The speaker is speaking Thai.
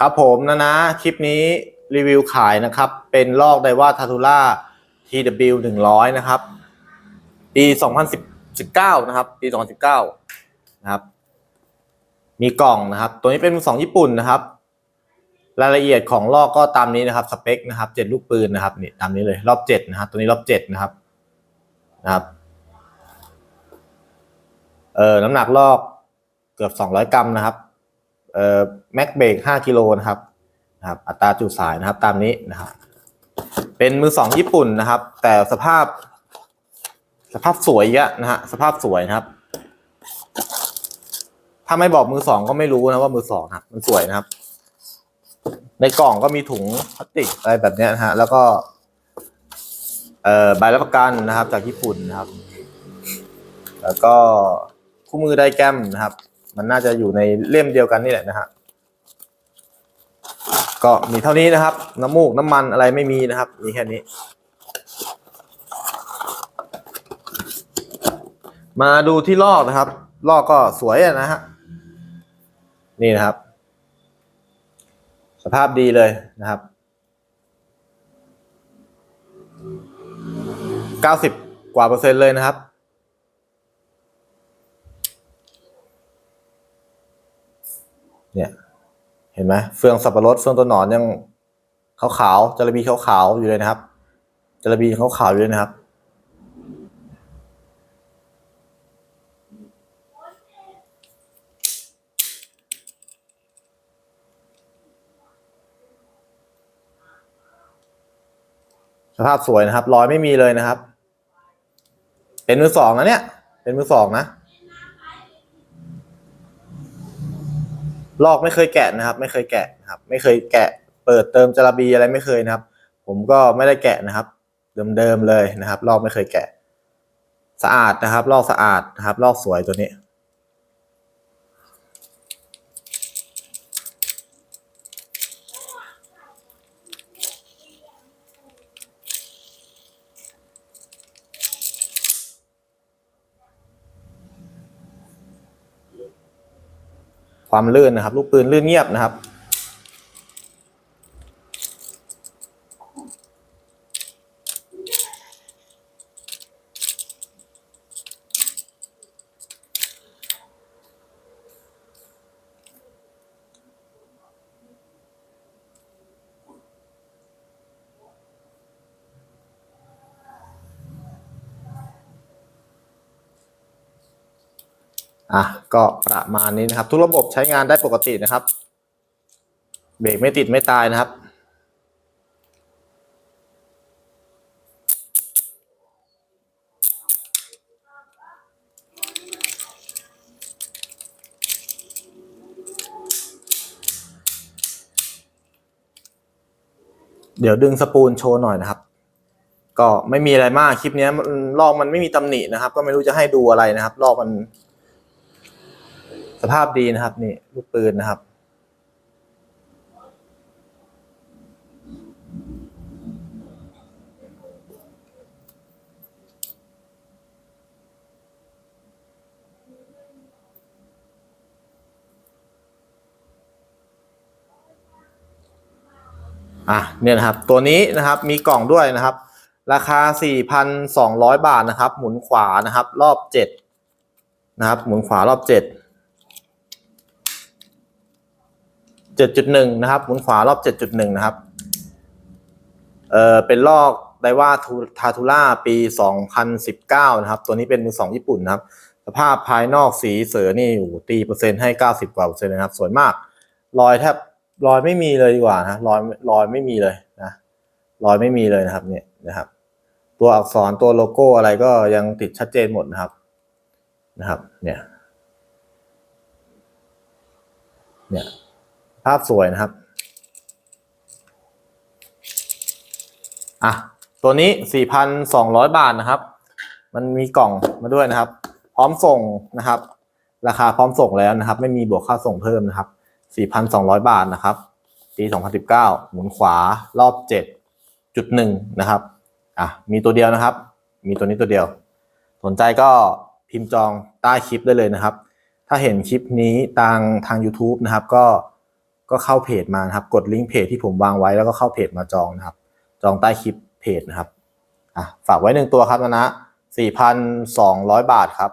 ครับผมนะนะคลิปนี้รีวิวขายนะครับ เป็นลอกไดว่าทาทูล่า TW 100 นะครับ ปี 2019 นะครับ ปี 2019 นะครับ มีกล่องนะครับ ตัวนี้เป็นมือสองญี่ปุ่นนะครับ รายละเอียดของลอกก็ตามนี้นะครับสเปคนะครับเจ็ดลูกปืนนะครับนี่ตามนี้เลยรอบเจ็ดนะครับตัวนี้รอบเจ็ดนะครับนะครับเออน้ำหนักลอกเกือบ 200 กรัมนะครับ เอ่อแม็กเบรก5กิโลนะครับนะครับ อัตราจุดสายนะครับตามนี้นะครับ เป็นมือสองญี่ปุ่นนะครับ แต่สภาพ สภาพสวยอีกอะนะฮะสภาพสวยนะครับ ถ้าไม่บอกมือสองก็ไม่รู้นะว่ามือสองครับมันสวยนะครับ ในกล่องก็มีถุงพลาสติกอะไรแบบนี้นะฮะแล้วก็เอ่อใบรับประกันนะครับจากญี่ปุ่นนะครับ แล้วก็คู่มือไดแกรมนะครับ มันน่าจะอยู่ในเล่มเดียวกันนี่แหละนะฮะก็มีเท่านี้นะครับ น้ำมูกน้ำมันอะไรไม่มีนะครับ มีแค่นี้ มาดูที่ลอกนะครับ ลอกก็สวยนะฮะนี่นะครับ สภาพดีเลยนะครับเก้าสิบกว่าเปอร์เซ็นต์เลยนะครับ เนี่ย เห็นไหมเฟืองสับปะรดเฟืองตัวหนอนยังขาวๆจระบีขาวๆอยู่เลยนะครับจระบีขาวๆอยู่เลยนะครับ สภาพสวยนะครับ รอยไม่มีเลยนะครับ เป็นมือสองนะเนี่ย เป็นมือสองนะ ลอกไม่เคยแกะนะครับ ไม่เคยแกะนะครับ ไม่เคยแกะ เปิดเติมจาระบีอะไรไม่เคยนะครับ ผมก็ไม่ได้แกะนะครับ เดิมๆเลยนะครับ ลอกไม่เคยแกะ สะอาดนะครับ ลอกสะอาดนะครับ ลอกสวยตัวนี้ ความลื่นนะครับ ลูกปืนลื่นเงียบนะครับ อะก็ประมาณนี้นะครับ ทุกระบบใช้งานได้ปกตินะครับ เบรกไม่ติดไม่ตายนะครับ เดี๋ยวดึงสปูลโชว์หน่อยนะครับ ก็ไม่มีอะไรมากคลิปนี้ลอกมันไม่มีตำหนินะครับ ก็ไม่รู้จะให้ดูอะไรนะครับลอกมัน สภาพดีนะครับ นี่ลูกปืนนะครับ อะเนี่ยนะครับ ตัวนี้นะครับมีกล่องด้วยนะครับ ราคา 4,200 บาทนะครับ หมุนขวานะครับ รอบ 7 นะครับ หมุนขวารอบ 7 7.1 นะครับหมุนขวารอบ 7.1 นะครับ เอ่อ เป็นลอกไดว่าทาทูล่าปี 2019 นะครับ ตัวนี้เป็นมือสองญี่ปุ่นนะครับ สภาพภายนอกสีเสือนี่อ้โหตีเปอร์เซ็นต์ให้ 90 กว่าเปอร์เซ็นต์นะครับ สวยมาก รอยแทบรอยไม่มีเลยดีกว่านะรอยรอยไม่มีเลยนะรอยไม่มีเลยนะครับเนี่ยนะครับ ตัวอักษรตัวโลโก้อะไรก็ยังติดชัดเจนหมดนะครับนะครับ เนี่ย เนี่ย ภาพสวยนะครับ อะ ตัวนี้ 4,200 บาทนะครับ มันมีกล่องมาด้วยนะครับ พร้อมส่งนะครับ ราคาพร้อมส่งแล้วนะครับ ไม่มีบวกค่าส่งเพิ่มนะครับ 4,200 บาทนะครับปี2019 หมุนขวารอบ 7.1 นะครับ อะ มีตัวเดียวนะครับ มีตัวนี้ตัวเดียว สนใจก็พิมพ์จองใต้คลิปได้เลยนะครับ ถ้าเห็นคลิปนี้ทางทาง YouTube นะครับก็ ก็เข้าเพจมานะครับ กดลิงก์เพจที่ผมวางไว้แล้วก็เข้าเพจมาจองนะครับ จองใต้คลิปเพจนะครับอะฝากไว้หนึ่งตัวครับนะนะ4,200 บาทครับ